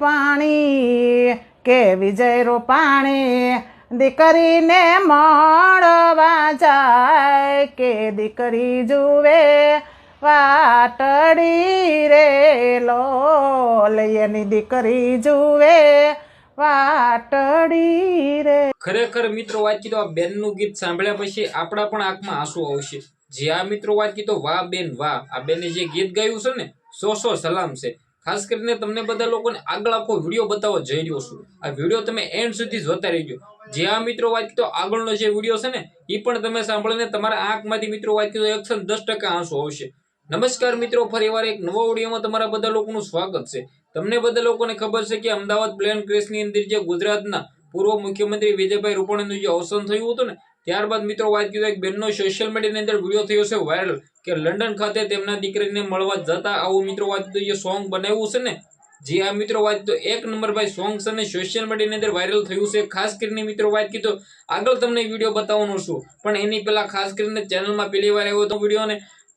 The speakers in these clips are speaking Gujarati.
રૂપાણી, કે વિજય રૂપાણી? દીકરીને મળવા જાય કે દીકરી જુએ? વાટડી રે લોલ એની દીકરી જુએ. વાટડી રે. ખરેખર મિત્રો વાત કીધો આ બેનનું ગીત સાંભળ્યા પછી આપણા પણ આંખમાં આંસુ આવશે. જે આ મિત્રો વાત કીધો વાહ બેન વાહ. આ બેને જે ગીત ગાયું છે ને, સો સો સલામ છે. ખાસ કરીને તમને બધા લોકોને આગળ આખો વીડિયો બતાવવા જઈ રહ્યો છું. આ વીડિયો તમે એન્ડ સુધી જોતા રહીજો. જે આ મિત્રો વાંચતો આગળનો જે વીડિયો છે ને એ પણ તમે સાંભળીને તમારા આંખમાંથી મિત્રો કીધો એકસો દસ ટકા આંસુ આવશે. નમસ્કાર મિત્રો ફરીવાર એક નવો વિડીયોમાં તમારા બધા લોકોનું સ્વાગત છે. તમને બધા લોકોને ખબર છે કે અમદાવાદ પ્લેન ક્રેશની અંદર જે ગુજરાતના પૂર્વ મુખ્યમંત્રી વિજયભાઈ રૂપાણીનું જે અવસાન થયું હતું ને ત્યારબાદ મિત્રો વાત કીધું એક બેનનો સોશિયલ મીડિયાની અંદર વીડિયો થયો છે વાયરલ કે લંડન ખાતે તેમના દીકરીને મળવા જતા આવું મિત્રો વાત કીધું જે સોંગ બનાવ્યું છે ને? જે આ મિત્રો, વાત કીધું એક નંબર ભાઈ સોંગ છે ને સોશિયલ મીડિયાની અંદર વાયરલ થયું છે. ખાસ કરીને મિત્રો વાત કીધું આગળ તમને વીડિયો બતાવવાનો છું. પણ એની પહેલાં ખાસ કરીને ચેનલમાં પહેલી વાર આવ્યો તો વિડીયોને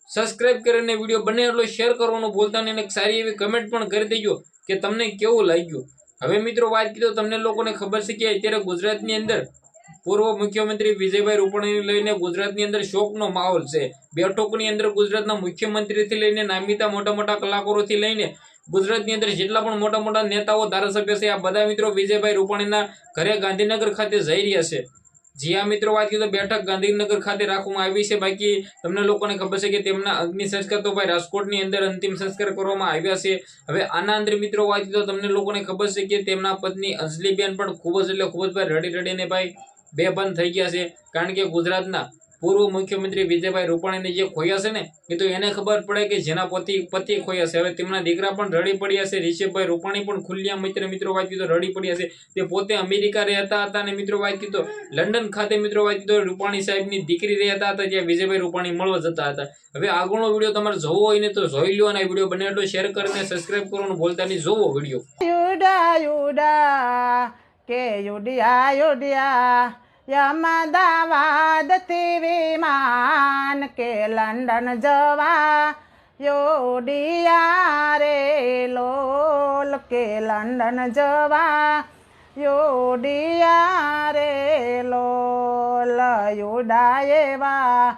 સબસ્ક્રાઇબ કરીને વીડિયો બને એટલો શેર કરવાનું બોલતા નહીં અને સારી એવી કમેન્ટ પણ કરી દેજો કે તમને કેવું લાગ્યું. હવે મિત્રો વાત કીધો તમને લોકોને ખબર છે કે અત્યારે ગુજરાતની અંદર પૂર્વ મુખ્યમંત્રી વિજયભાઈ રૂપાણીને લઈને ગુજરાતની અંદર શોકનો માહોલ છે. બેઠકોની અંદર ગુજરાતના મુખ્યમંત્રીથી લઈને નામિતા મોટા મોટા કલાકારોથી લઈને ગુજરાતની અંદર જેટલા પણ મોટા મોટા નેતાઓ, ધારાસભ્ય છે, આ બધા મિત્રો વિજયભાઈ રૂપાણીના ઘરે ગાંધીનગર ખાતે જઈ રહ્યા છે. જી આ મિત્રો, વાત કીધું બેઠક ગાંધીનગર ખાતે રાખવામાં આવી છે. બાકી તમને લોકોને ખબર છે કે તેમના અગ્નિ સંસ્કાર તો ભાઈ રાજકોટની અંદર અંતિમ સંસ્કાર કરવામાં આવ્યા છે. હવે આના અંદર મિત્રો વાત તો તમને લોકોને ખબર છે કે તેમના પત્ની અંજલીબેન પણ ખૂબ જ એટલે ખૂબ જ ભાઈ રડી રડીને ભાઈ બેભાન થઈ ગયા છે. કારણ કે ગુજરાતના પૂર્વ મુખ્યમંત્રી વિજયભાઈ રૂપાણીને જે ખોયા છે ને, એ તો એને ખબર પડે કે જેના પતિ પતિ ખોયા છે. હવે તેમના દીકરા પણ રડી પડ્યા છે. રિષભભાઈ રૂપાણી પણ ખુલ્લા મિત્ર, મિત્રો વાત કીધો રડી પડ્યા છે. તે પોતે અમેરિકા રહેતા હતા અને મિત્રો વાત કીધો લંડન ખાતે મિત્રો વાત કીધો રૂપાણી સાહેબની દીકરી રહેતા હતા જ્યાં વિજયભાઈ રૂપાણી મળવા જતા હતા. હવે આગળનો વીડિયો તમારે જોવો હોય ને તો જોઈ લો અને વીડિયો બને એટલો શેર કરીને સબસ્ક્રાઇબ કરવાનું ભૂલતા જોવો વીડિયો. કે યુડિયા યુડિયા યમદાવાદથી વિમાન કે લંડન જવા. યોડિયા રે લોલ કે લંડન જવા. યોડિયા રે લોલ યુડા એવા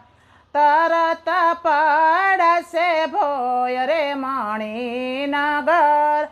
તરત પડશે ભોય રે મણિનગર.